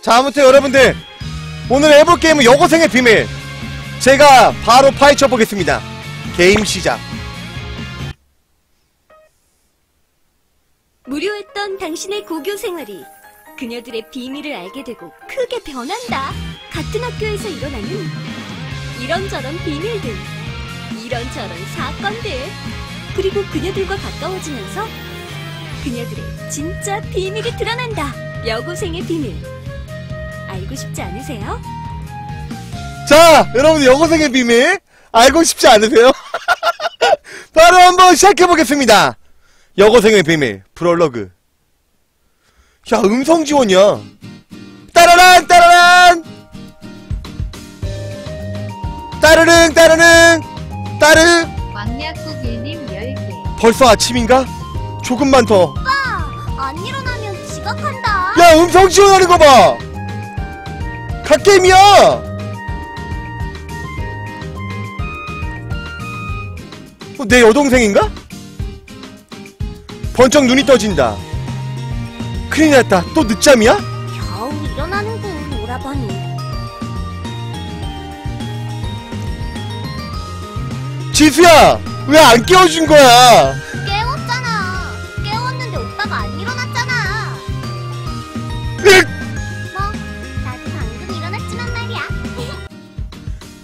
자 아무튼 여러분들 오늘 해볼 게임은 여고생의 비밀 제가 바로 파헤쳐 보겠습니다 게임 시작 무료했던 당신의 고교 생활이 그녀들의 비밀을 알게 되고 크게 변한다. 같은 학교에서 일어나는 이런저런 비밀들, 이런저런 사건들, 그리고 그녀들과 가까워지면서 그녀들의 진짜 비밀이 드러난다. 여고생의 비밀. 알고 싶지 않으세요? 자 여러분들 여고생의 비밀 알고 싶지 않으세요? 바로 한번 시작해 보겠습니다 여고생의 비밀 프롤로그 야 음성 지원이야 따라란 따라란 따르릉 따르릉 따르 왕약국일님 10개. 벌써 아침인가? 조금만 더. 안 일어나면 지각한다. 야, 음성 지원하는 거 봐! 갓게임이야! 어, 내 여동생인가? 번쩍 눈이 떠진다. 큰일 났다. 또 늦잠이야? 겨우 일어나는 군, 오라버니. 지수야! 왜 안 깨워준 거야?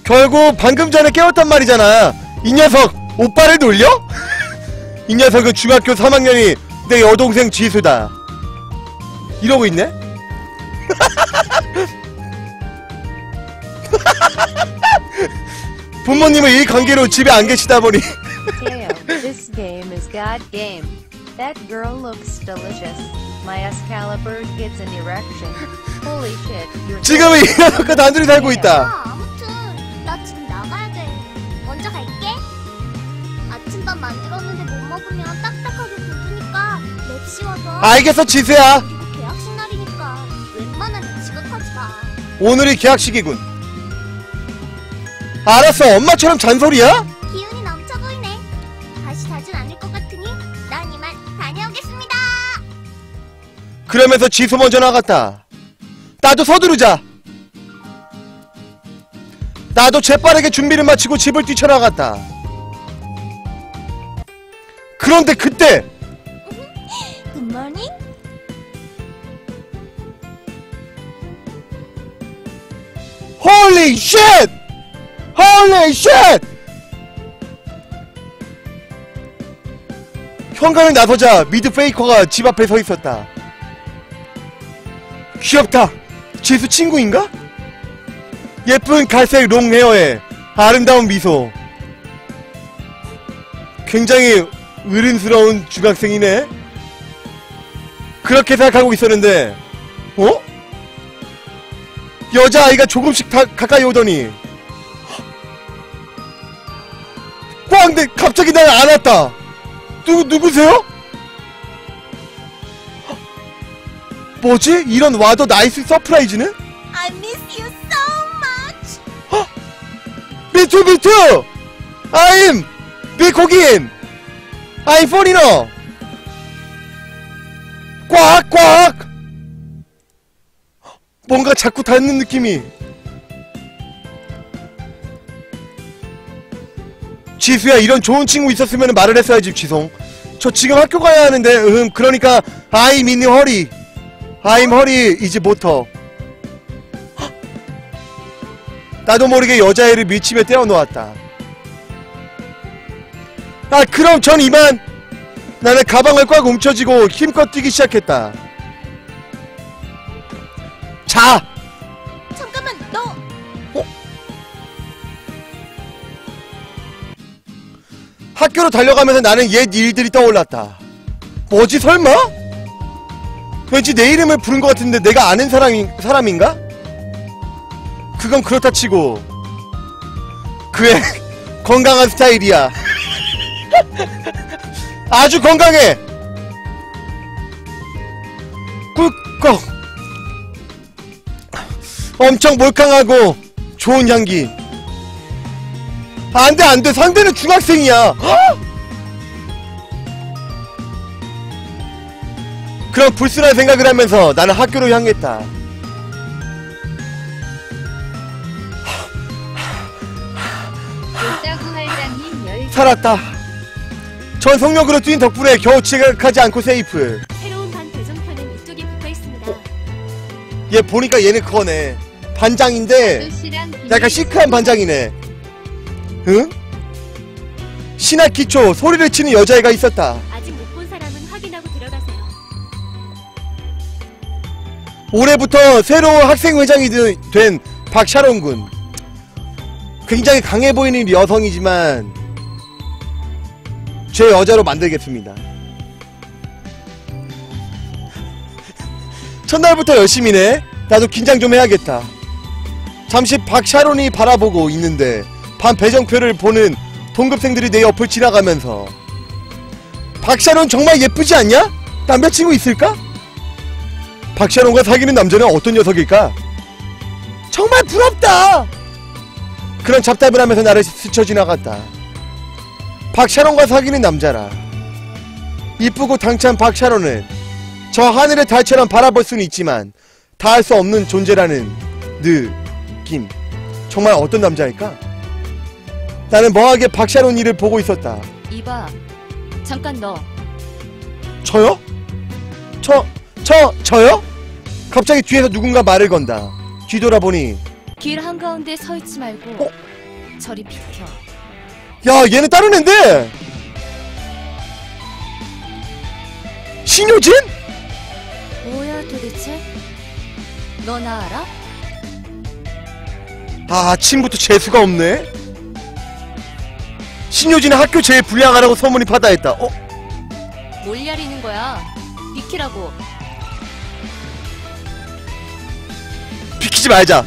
결국 방금 전에 깨웠단 말이잖아. 이 녀석 오빠를 놀려? 이 녀석은 중학교 3학년이 내 여동생 지수다. 이러고 있네? 부모님은 이 관계로 집에 안 계시다 보니 this game is God game. That girl looks delicious. My Excalibur gets an erection. Holy shit, 지금은 이 녀석과 단둘이 살고 있다. 나 지금 나가야 돼. 먼저 갈게. 아침밥 만들었는데 못 먹으면 딱딱하게 굳으니까 랩 씌워서. 알겠어 지수야. 그리고 계약식 날이니까 웬만하면 지각하지 마. 오늘이 계약식이군. 알았어 엄마처럼 잔소리야? 기운이 넘쳐 보이네. 다시 자진 않을 것 같으니 난 이만 다녀오겠습니다. 그러면서 지수 먼저 나갔다. 나도 서두르자. 나도 재빠르게 준비를 마치고 집을 뛰쳐나갔다. 그런데 그때 굿모닝. 홀리 쉣! 홀리 쉣! 현관을 나서자 미드 페이커가 집 앞에 서 있었다. 귀엽다. 지수 친구인가? 예쁜 갈색 롱 헤어에 아름다운 미소. 굉장히 어른스러운 중학생이네. 그렇게 생각하고 있었는데, 어? 여자아이가 조금씩 다 가까이 오더니 꽝데 갑자기 날 안았다 누구 누구세요? 뭐지? 이런 와도 나이스 서프라이즈는? I miss 미투 미투 I'm 비코긴! I'm foreigner! 꽉! 꽉! 뭔가 자꾸 닿는 느낌이 지수야 이런 좋은 친구 있었으면 말을 했어야지 지성 저 지금 학교 가야 하는데 음 그러니까 I'm 있니 허리 아임 허리 이제 못터 나도 모르게 여자애를 밀치며 떼어놓았다 아 그럼 전 이만 나는 가방을 꽉 움켜쥐고 힘껏 뛰기 시작했다 자 잠깐만 너 학교로 달려가면서 나는 옛 일들이 떠올랐다. 뭐지 설마? 왠지 내 이름을 부른 것 같은데 내가 아는 사람이, 사람인가? 그건 그렇다 치고 그의 건강한 스타일이야. 아주 건강해. 꿀꺽. 엄청 몰캉하고 좋은 향기. 안돼 안돼 상대는 중학생이야 그런 불순한 생각을 하면서 나는 학교로 향했다 살았다. 전 성력으로 뛴 덕분에 겨우 지각하지 않고 세이프. 새로운 반 배정판은 이쪽에 붙어 있습니다. 얘 보니까 얘는 그거네. 반장인데 약간 시크한 반장이네. 응? 신학 기초 소리를 치는 여자애가 있었다. 아직 못 본 사람은 확인하고 들어가세요. 올해부터 새로운 학생회장이 드- 된 박샤론 군. 굉장히 강해 보이는 여성이지만 제 여자로 만들겠습니다. 첫날부터 열심히네. 나도 긴장 좀 해야겠다. 잠시 박샤론이 바라보고 있는데 반 배정표를 보는 동급생들이 내 옆을 지나가면서 박샤론 정말 예쁘지 않냐? 남자친구 있을까? 박샤론과 사귀는 남자는 어떤 녀석일까? 정말 부럽다! 그런 잡담을 하면서 나를 스쳐 지나갔다. 박샤론과 사귀는 남자라. 이쁘고 당찬 박샤론은 저 하늘의 달처럼 바라볼 수는 있지만 닿을 수 없는 존재라는 느낌. 정말 어떤 남자일까? 나는 멍하게 박샤론 이를 보고 있었다. 이봐, 잠깐 너. 저요? 저, 저, 저요? 갑자기 뒤에서 누군가 말을 건다. 뒤돌아보니, 길 한가운데 서 있지 말고 어? 저리 비켜. 야, 얘는 다른 앤데! 신효진? 뭐야 도대체? 너 나 알아? 아, 아침부터 재수가 없네? 신효진은 학교 제일 불량하라고 소문이 파다했다. 어? 뭘 야리는 거야? 비키라고. 비키지 말자.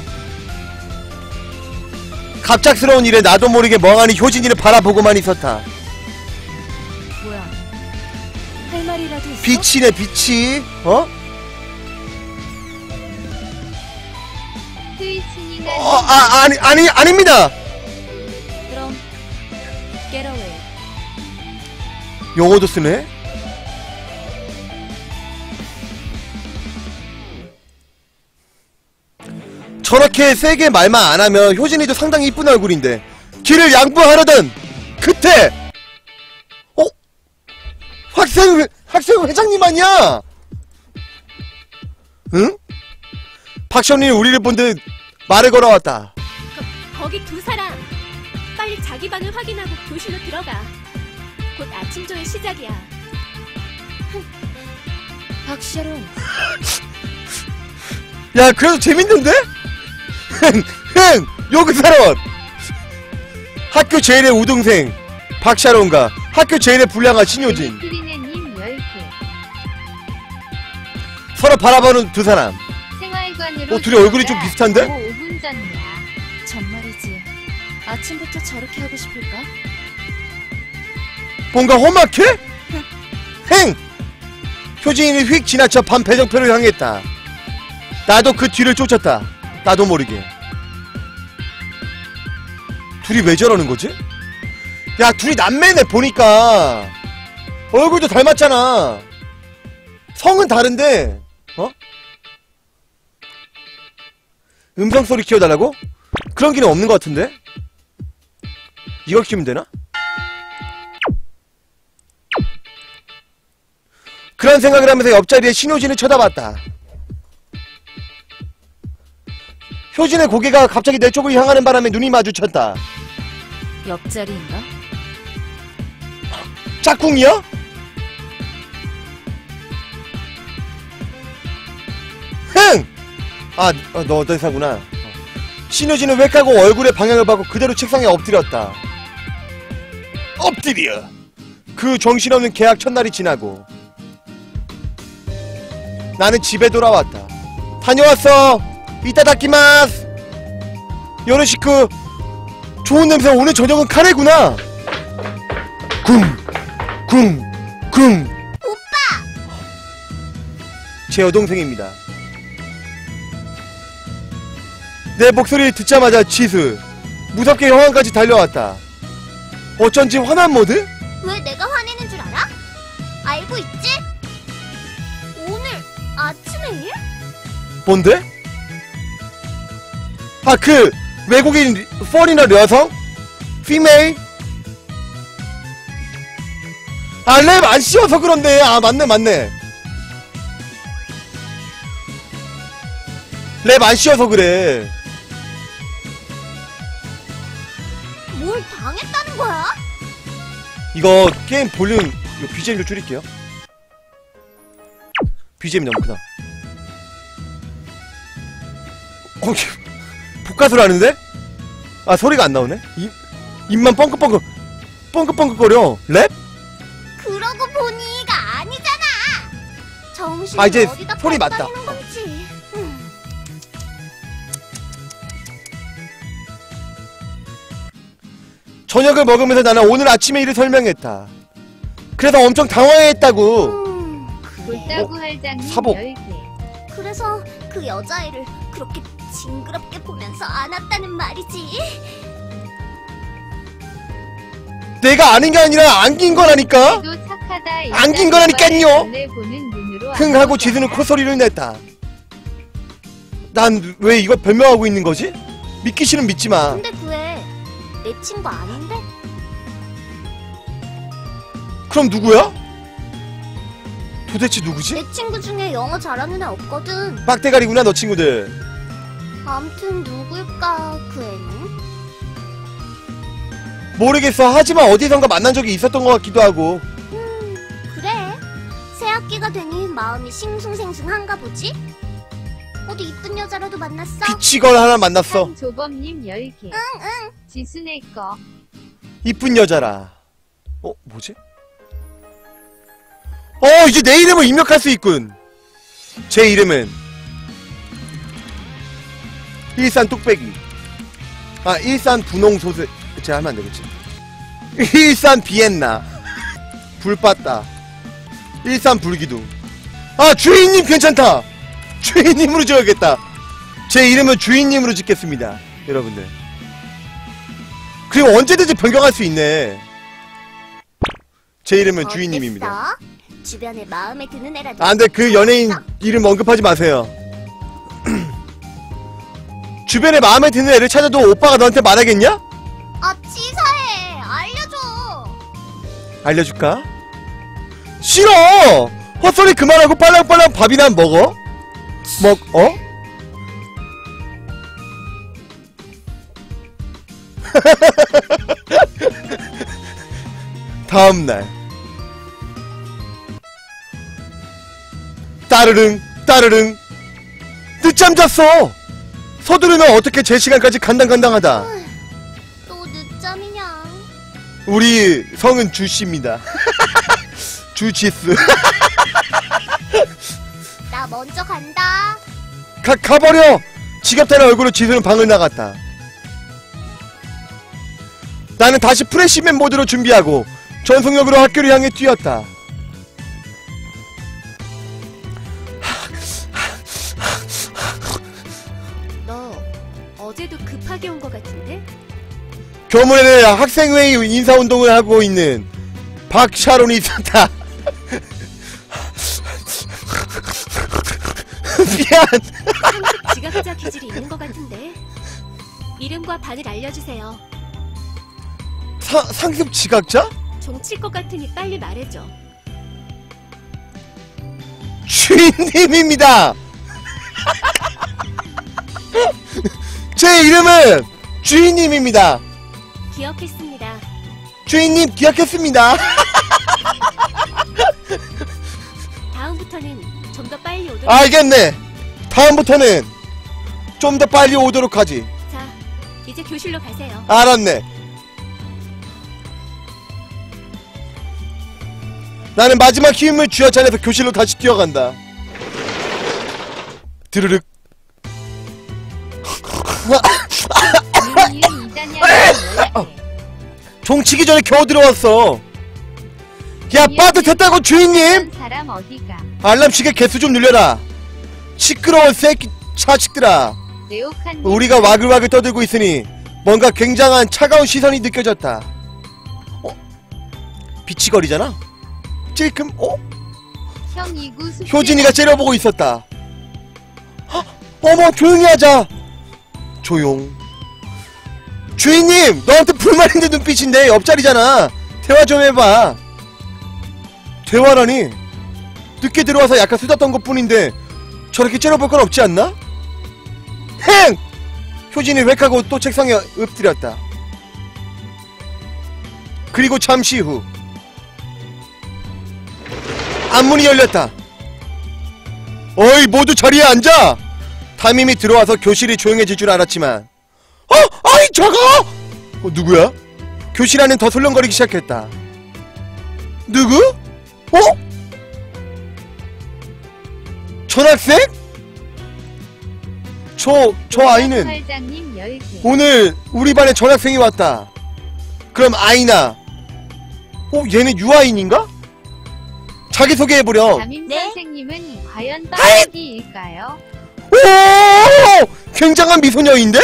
갑작스러운 일에 나도 모르게 멍하니 효진이를 바라보고만 있었다. 뭐야? 할 말이라도 있어? 빛이네, 빛이. 어? 어, 아, 아니, 아니, 아닙니다! 그럼 get away. 영어도 쓰네? 저렇게 세게 말만 안 하면 효진이도 상당히 이쁜 얼굴인데 길을 양보하려던 그때 어? 학생 학생 회장님 아니야? 응? 박션이 우리를 본 듯 말을 걸어왔다. 거기 두 사람. 빨리 자기 반을 확인하고 교실로 들어가. 곧 아침조의 시작이야. 박sharon 야 그래도 재밌는데? 흥! 흥! 요그사론! 학교 제일의 우등생 박샤론과 학교 제일의 불량한 신효진 크리네님 10개 서로 바라보는 두 사람 생활관으로 어, 둘이 얼굴이 좀 비슷한데? 5분 전이야 정말이지. 아침부터 저렇게 하고 싶을까? 뭔가 험악해? 흥! 효진이 휙 지나쳐 반 배정표를 향했다 나도 그 뒤를 쫓았다 나도 모르게 둘이 왜 저러는 거지? 야 둘이 남매네 보니까 얼굴도 닮았잖아 성은 다른데 어? 음성 소리 키워달라고? 그런 기능 없는 것 같은데? 이거 키우면 되나? 그런 생각을 하면서 옆자리에 신효진을 쳐다봤다. 효진의 고개가 갑자기 내 쪽을 향하는 바람에 눈이 마주쳤다. 옆자리인가? 짝꿍이야? 흥! 아, 어, 너 어떤 사구나. 어. 신효진은 획하고 얼굴의 방향을 받고 그대로 책상에 엎드렸다. 엎드려! 그 정신없는 계약 첫날이 지나고 나는 집에 돌아왔다. 다녀왔어! 이따 닦기마스! 요르시크 좋은 냄새 오늘 저녁은 카레구나! 쿵! 쿵! 쿵! 오빠! 제 여동생입니다. 내 목소리를 듣자마자 지수 무섭게 형안까지 달려왔다. 어쩐지 화난 모드? 왜 내가 화내는 줄 알아? 알고 있지? 오늘 아침에 일? 뭔데? 아 그 외국인 포리너 여성? 피메일? 아랩안 씌워서 그런데 아 맞네 맞네 랩 안 씌워서 그래 뭘 당했다는 거야? 이거 게임 볼륨 이거 BGM 좀 줄일게요 BGM 너무 크다 어, 복 가수를 하는데? 아 소리가 안 나오네 입, 입만 뻥긋뻥긋 뻥긋뻥긋거려 랩? 그러고 보니가 아니잖아. 정신 아, 이제 어디다 소리 맞다. 다니는 건지. 음. 저녁을 먹으면서 나는 오늘 아침의 일을 설명했다 그래서 엄청 당황했다고 음, 그래. 볼따구 할장님 사복. 10개. 그래서 그 여자애를 그렇게 징그럽게 보면서 안았다는 말이지. 내가 아는 게 아니라 안긴 거라니까 도 착하다. 안긴 거라니깐요. 원래 보는 눈으로 흥안 하고 보잖아. 지수는 콧소리를 냈다 난 왜 이걸 변명하고 있는 거지? 믿기 싫으면 믿지 마 근데 그애 내 친구 아닌데? 그럼 누구야? 도대체 누구지? 내 친구 중에 영어 잘하는 애 없거든. 빡대가리구나 너 친구들 암튼 누굴까 그 애는? 모르겠어 하지만 어디선가 만난 적이 있었던 것 같기도 하고 음 그래. 새 학기가 되니 마음이 싱숭생숭한가 보지? 어디 이쁜 여자라도 만났어? 비치걸 하나 만났어 한조범님 10개. 지순의 거. 이쁜 여자라 어 뭐지? 어 이제 내 이름을 입력할 수 있군 제 이름은 일산 뚝배기. 아 일산 분홍 소스. 제가 하면 안 되겠지 일산 비엔나. 불빠따. 일산 불기둥. 아 주인님 괜찮다! 주인님으로 지어야겠다! 제 이름은 주인님으로 짓겠습니다 여러분들. 그리고 언제든지 변경할 수 있네. 제 이름은 주인님입니다. 어땠어? 주변에 마음에 드는 애라도 아, 근데 그 연예인 이름 언급하지 마세요. 주변에 마음에 드는 애를 찾아도 오빠가 너한테 말하겠냐? 아 치사해 알려줘 알려줄까? 싫어! 헛소리 그만하고 빨랑빨랑 밥이나 먹어? 먹, 어? 다음날. 따르릉, 따르릉. 늦잠 잤어! 서두르면 어떻게 제 시간까지 간당간당하다. 또 늦잠이냐 우리 성은 주씨입니다. 주치스. 나 먼저 간다 가, 가버려! 지겹다는 얼굴로 지수는 방을 나갔다. 나는 다시 프레시맨 모드로 준비하고 전속력으로 학교를 향해 뛰었다. 교문에는 학생회의 인사운동을 하고 있는 박샤론이 있었다. 미안. 지각자 기질이 있는 것 같은데. 이름과 반을 알려주세요. 사, 상급 지각자? 종칠 것 같으니 빨리 말해줘. 주인님입니다. 제 이름은 주인님입니다. 기억했습니다. 주인님 기억했습니다. 다음부터는 좀 더 빨리 오도록. 알겠네. 다음부터는 좀 더 빨리 오도록 하지. 자, 이제 교실로 가세요. 알았네. 나는 마지막 힘을 쥐어짜내서 교실로 다시 뛰어간다. 드르륵. 이은 이단양 10개. 종치기 전에 겨우 들어왔어. 야, 빠듯했다고 주인님! 사람 어디가? 알람 시계 개수 좀 늘려라. 시끄러운 새끼 자식들아. 우리가 와글와글 떠들고 있으니 뭔가 굉장한 차가운 시선이 느껴졌다. 어? 비치거리잖아? 찔끔, 어? 효진이가 째려보고 있었다. 헉, 어머, 조용히 하자. 조용. 주인님, 너한테 불만 있는 눈빛인데 옆자리잖아. 대화 좀 해봐. 대화라니 늦게 들어와서 약간 수다 던 것뿐인데 저렇게 째려볼 건 없지 않나? 행! 효진이 획하고 또 책상에 엎드렸다 그리고 잠시 후 앞문이 열렸다 어이 모두 자리에 앉아 담임이 들어와서 교실이 조용해질 줄 알았지만 어? 아이 저거! 어, 누구야? 교실 안은 더 설렁거리기 시작했다 누구? 어? 전학생? 저, 저 아이는 설장님 10개. 오늘 우리 반에 전학생이 왔다. 그럼 아이나. 어, 얘는 유아인인가? 자기소개해보렴. 담임 네? 선생님은 과연 떡볶이일까요? 오! 굉장한 미소녀인데?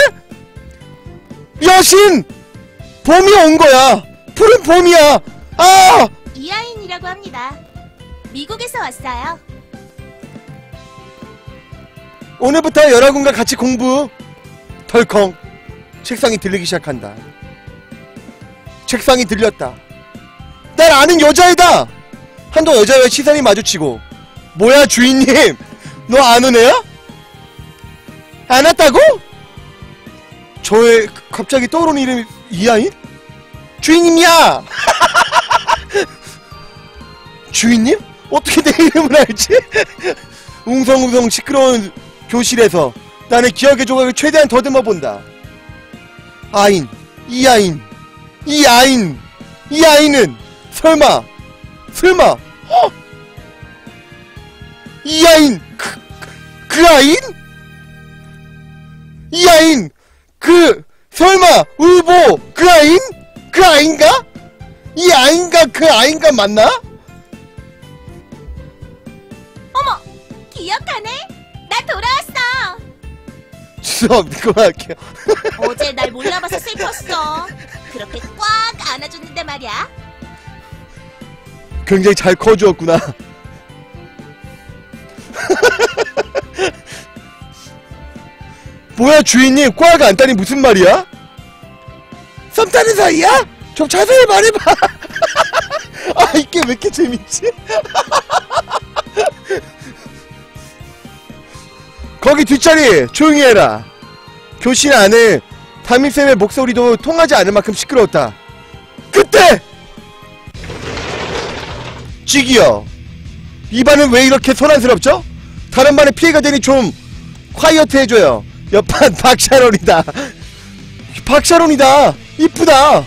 여신! 봄이 온 거야! 푸른 봄이야! 아! 이하인이라고 합니다. 미국에서 왔어요. 오늘부터 여러분과 같이 공부. 덜컹. 책상이 들리기 시작한다. 책상이 들렸다. 날 아는 여자애다! 한동 여자애와 시선이 마주치고. 뭐야, 주인님? 너 아는 애야? 안 왔다고? 저의 갑자기 떠오르는 이름이 이하인? 주인님이야! 주인님? 어떻게 내 이름을 알지? 웅성웅성 시끄러운 교실에서 나는 기억의 조각을 최대한 더듬어 본다. 아인, 이 아인, 이 아인, 이 아이는 설마, 설마, 어? 이 아인, 그, 그, 그 아인? 이 아인, 그, 설마, 울보, 그 아인? 그 아인가? 이 아인가, 그 아인가 맞나? 어머, 기억하네? 나 돌아왔어. 수업, 그만할게요. 어제 날 몰라봐서 슬펐어. 그렇게 꽉 안아줬는데 말이야. 굉장히 잘 커주었구나. 뭐야 주인님 꽉 안다니 무슨 말이야? 썸 타는 사이야? 좀 자세히 말해봐. 아 이게 왜 이렇게 재밌지? 거기 뒷자리 조용히 해라. 교실 안에 담임쌤의 목소리도 통하지 않을 만큼 시끄러웠다. 그때 지기요. 이 반은 왜 이렇게 소란스럽죠? 다른 반에 피해가 되니 좀 콰이어트 해줘요. 옆반 박샤론이다. 박샤론이다. 이쁘다.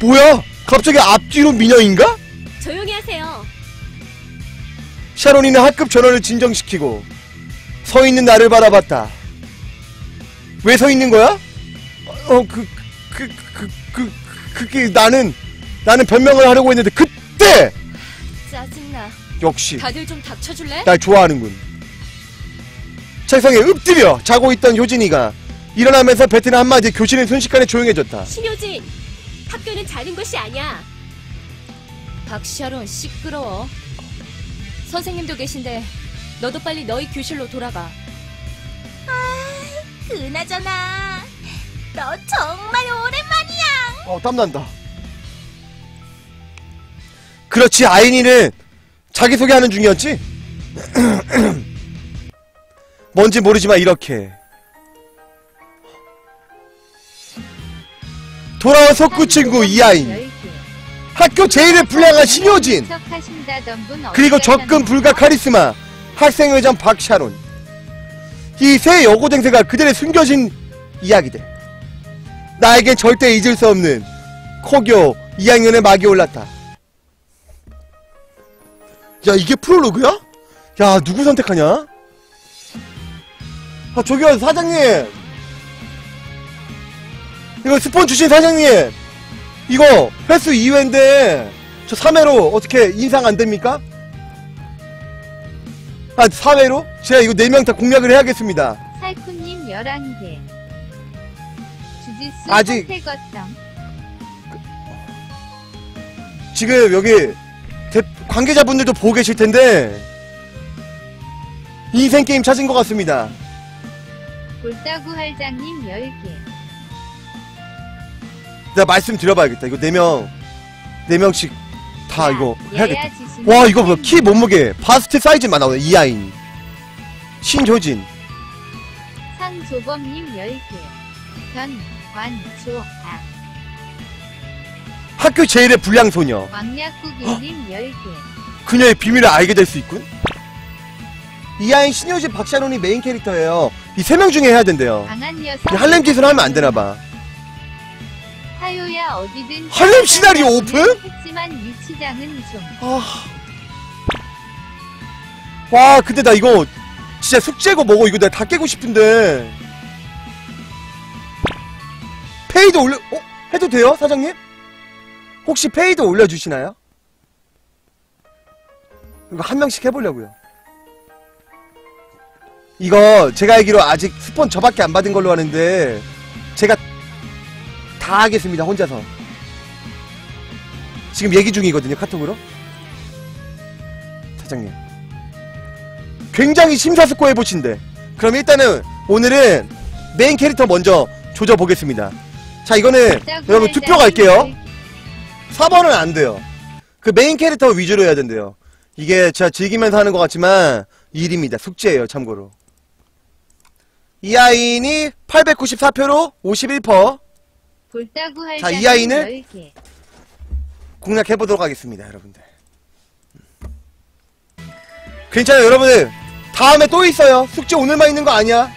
뭐야? 갑자기 앞뒤로 미녀인가? 조용히 하세요. 샤론이는 학급 전원을 진정시키고 서 있는 나를 바라봤다. 왜 서 있는 거야? 어, 그, 그, 그, 그, 그게 나는, 나는 변명을 하려고 했는데 그때! 짜증나. 역시. 다들 좀 닥쳐줄래? 날 좋아하는군. 책상에 엎드려 자고 있던 효진이가 일어나면서 뱉은 한마디 교실은 순식간에 조용해졌다. 신효진, 학교는 자는 곳이 아니야. 박샤론 시끄러워. 선생님도 계신데 너도 빨리 너희 교실로 돌아가. 그나저나, 너 정말 오랜만이야. 어, 땀난다. 그렇지, 아인이는 자기소개하는 중이었지? 뭔지 모르지만 이렇게. 돌아온 속구 친구. 10개. 학교 제일의 불량한 신효진. 그리고 접근? 불가 카리스마 학생회장 박샤론 이 세 여고생세가 그들의 숨겨진 이야기들 나에겐 절대 잊을 수 없는 코교 2학년의 막이 올랐다 야 이게 프롤로그야? 야 누구 선택하냐? 아 저기요 사장님 이거 스폰 주신 사장님 이거 횟수 2회인데 저 3회로 어떻게 인상 안 됩니까? 아 4회로? 제가 이거 4명 다 공략을 해야겠습니다 살쿠님 11개. 주짓수 아직-. 지금 여기 대- 관계자분들도 보고 계실 텐데 인생 게임 찾은 것 같습니다 골다구 할장님 10개. 내가 말씀드려봐야겠다 이거 4명 4명씩 다 이거 해야겠다. 얘야 와 이거 뭐야 키 몸무게 바스트 사이즈만 나오네 이하인 신효진 상조범님 10개. 전, 관, 조, 아. 학교 제일의 불량소녀 왕약국일님 10개. 그녀의 비밀을 알게 될 수 있군 이하인 신효진 박샤론이 메인 캐릭터예요 이 세 명 중에 해야 된대요 여성. 할렘 짓을 하면 안 되나 봐 하요야 어디든. 할렘 시나리오 오픈? 했지만 유치장은 좀. 아... 와 근데 나 이거 진짜 숙제고 뭐고 이거 내가 다 깨고 싶은데 페이드 올려 어? 해도 돼요 사장님? 혹시 페이드 올려 주시나요? 이거 한 명씩 해 보려고요 이거 제가 알기로 아직 스폰 저밖에 안 받은 걸로 아는데 제가 다 하겠습니다 혼자서. 지금 얘기 중이거든요 카톡으로. 사장님. 굉장히 심사숙고해 보신데. 그럼 일단은 오늘은 메인 캐릭터 먼저 조져보겠습니다. 자 이거는 여러분 투표 갈게요. 4번은 안 돼요. 그 메인 캐릭터 위주로 해야 된대요. 이게 제가 즐기면서 하는 것 같지만 일입니다. 숙제예요 참고로 이하인이 894표로 51% 볼따구 할 자, 이 자는 아이는? 10개. 공략해보도록 하겠습니다, 여러분들. 괜찮아요, 여러분들. 다음에 또 있어요. 숙제 오늘만 있는 거 아니야.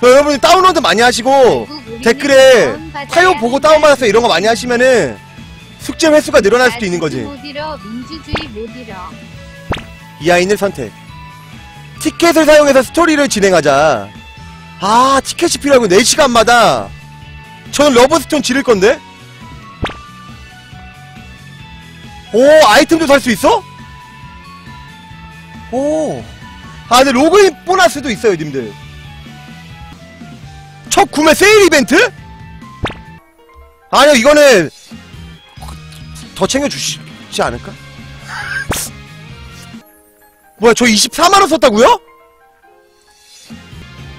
그 여러분들 다운로드 많이 하시고, 댓글에 타요 보고. 다운받았어 이런 거 많이 하시면은 숙제 횟수가 늘어날 수도 있는 거지. 못 잃어, 민주주의 못 잃어. 이 아이를 선택. 티켓을 사용해서 스토리를 진행하자. 아, 티켓이 필요하고 4시간마다. 저는 러브스톤 지를 건데? 오, 아이템도 살 수 있어? 오. 아, 근데 로그인 보너스도 있어요, 님들. 첫 구매 세일 이벤트? 아니요, 이거는 더 챙겨주시지 않을까? 뭐야 저 24만원 썼다고요?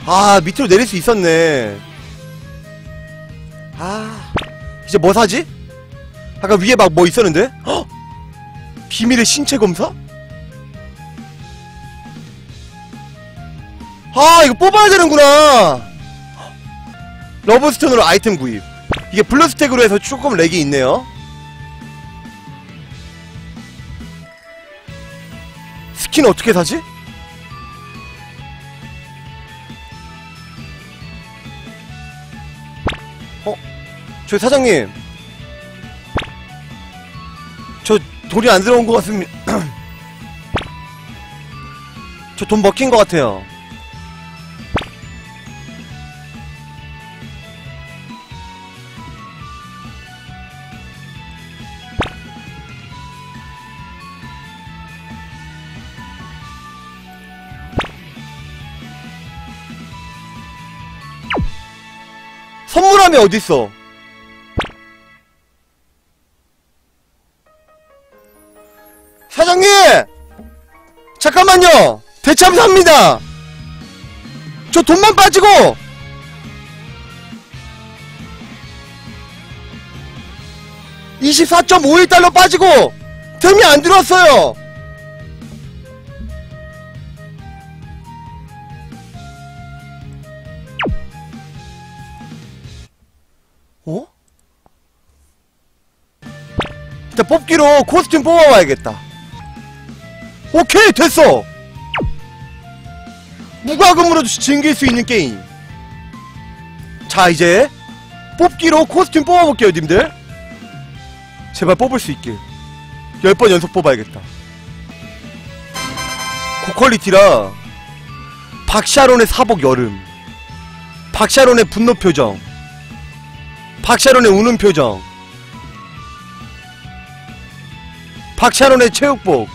아 밑으로 내릴 수 있었네 아 이제 뭐 사지? 아까 위에 막 뭐 있었는데? 헉! 비밀의 신체 검사? 아 이거 뽑아야 되는구나 러브스톤으로 아이템 구입 이게 블루스택으로 해서 조금 렉이 있네요 스킨 어떻게 사지? 어? 저기 사장님 저 돈이 안 들어온 것 같습니다 저 돈 먹힌 것 같아요 선물함이 어딨어? 사장님! 잠깐만요! 대참사입니다! 저 돈만 빠지고! (24.51달러) 빠지고 틈이 안 들어왔어요 일단 뽑기로 코스튬 뽑아봐야겠다. 오케이 됐어. 무과금으로도 즐길 수 있는 게임. 자 이제 뽑기로 코스튬 뽑아볼게요, 님들. 제발 뽑을 수 있길. 10번 연속 뽑아야겠다. 고퀄리티라 박샤론의 사복 여름 박샤론의 분노 표정 박샤론의 우는 표정 박샤론의 체육복